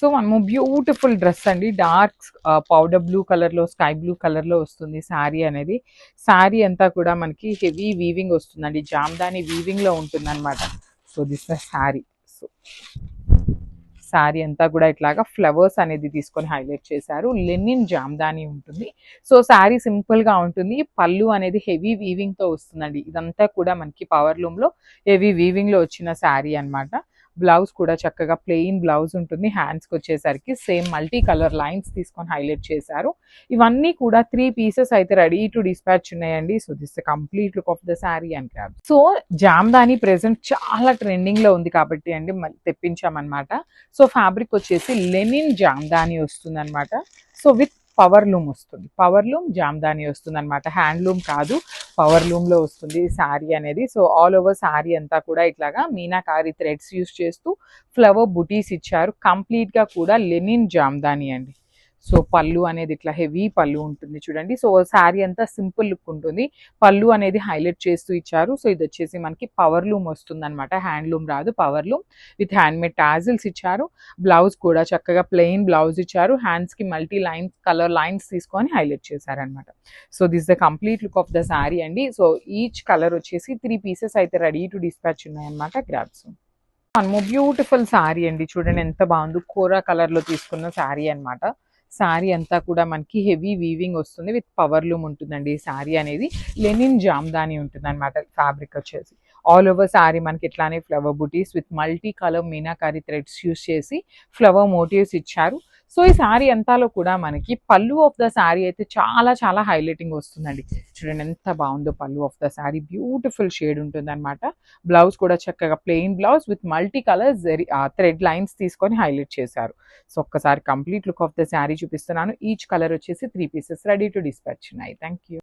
So మనము beautiful dress అండి. Dark powder blue కలర్లో స్కై బ్లూ కలర్లో వస్తుంది శారీ అనేది. శారీ అంతా కూడా మనకి హెవీ వీవింగ్ వస్తుందండి. జామ్దాని వీవింగ్లో ఉంటుందన్నమాట. So this the sari so sari అంతా కూడా ఇట్లాగా ఫ్లవర్స్ అనేది తీసుకొని హైలైట్ చేశారు. లెనిన్ జామ్దాని ఉంటుంది. సో శారీ సింపుల్గా ఉంటుంది. పళ్ళు అనేది హెవీ వీవింగ్తో వస్తుందండి. ఇదంతా కూడా మనకి పవర్ లూమ్లో హెవీ వీవింగ్లో వచ్చిన శారీ అన్నమాట. బ్లౌజ్ కూడా చక్కగా ప్లెయిన్ బ్లౌజ్ ఉంటుంది. హ్యాండ్స్కి వచ్చేసరికి సేమ్ మల్టీ కలర్ లైన్స్ తీసుకొని హైలైట్ చేశారు. ఇవన్నీ కూడా త్రీ పీసెస్ అయితే రెడీ టు డిస్పాచ్ ఉన్నాయండి. So this complete look of the sari and grab so Jamdani present చాలా ట్రెండింగ్లో ఉంది కాబట్టి అండి తెప్పించామన్నమాట. సో ఫ్యాబ్రిక్ వచ్చేసి లెనిన్ జామ్దాని వస్తుంది అనమాట సో విత్ పవర్ లూమ్ వస్తుంది. పవర్ లూమ్ జామ్దాని వస్తుంది అనమాట హ్యాండ్లూమ్ కాదు పవర్ లూమ్లో వస్తుంది శారీ అనేది. సో ఆల్ ఓవర్ శారీ అంతా కూడా ఇట్లాగా మీనాకారి థ్రెడ్స్ యూస్ చేస్తూ ఫ్లవర్ బుటీస్ ఇచ్చారు. కంప్లీట్గా కూడా లెనిన్ జామ్దాని అండి. సో పళ్ళు అనేది ఇట్లా హెవీ పళ్ళు ఉంటుంది చూడండి. సో శారీ అంతా సింపుల్ లుక్ ఉంటుంది. పళ్ళు అనేది హైలైట్ చేస్తూ ఇచ్చారు. సో ఇది వచ్చేసి మనకి పవర్ లూమ్ వస్తుంది అనమాట హ్యాండ్లూమ్ రాదు power loom with handmade tassels ఇచ్చారు. బ్లౌజ్ కూడా చక్కగా ప్లెయిన్ బ్లౌజ్ ఇచ్చారు. హ్యాండ్స్కి మల్టీ లైన్స్ కలర్ లైన్స్ తీసుకొని హైలైట్ చేశారనమాట so this the complete look of the sari అండి. సో ఈచ్ కలర్ వచ్చేసి త్రీ పీసెస్ అయితే రెడీ టు డిస్పాచ్ ఉన్నాయన్నమాట. గ్రాబ్స్ మనము బ్యూటిఫుల్ శారీ అండి. చూడండి ఎంత బాగుందో. కోరా కలర్లో తీసుకున్న శారీ అన్నమాట. శారీ అంతా కూడా మనకి హెవీ వీవింగ్ వస్తుంది విత్ పవర్ లూమ్ ఉంటుందండి ఈ శారీ అనేది. లెనిన్ జామ్దాని ఉంటుంది అనమాట ఫ్యాబ్రిక్ వచ్చేసి. ఆల్ ఓవర్ శారీ మనకి ఇట్లానే flower buttis with multi colour Meenakari threads use చేసి ఫ్లవర్ మోటివ్స్ ఇచ్చారు. సో ఈ శారీ అంతాలో కూడా మనకి పళ్ళు ఆఫ్ ద శారీ అయితే చాలా చాలా హైలైటింగ్ వస్తుందండి. చూడండి ఎంత బాగుందో pallu of the sari. Beautiful shade ఉంటుంది అనమాట బ్లౌజ్ కూడా చక్కగా plain blouse with multi colour thread lines తీసుకొని హైలైట్ చేశారు. సో ఒక్కసారి complete look of the sari చూపిస్తున్నాను. ఈచ్ కలర్ వచ్చేసి three pieces ready to dispatch ఉన్నాయి. Thank you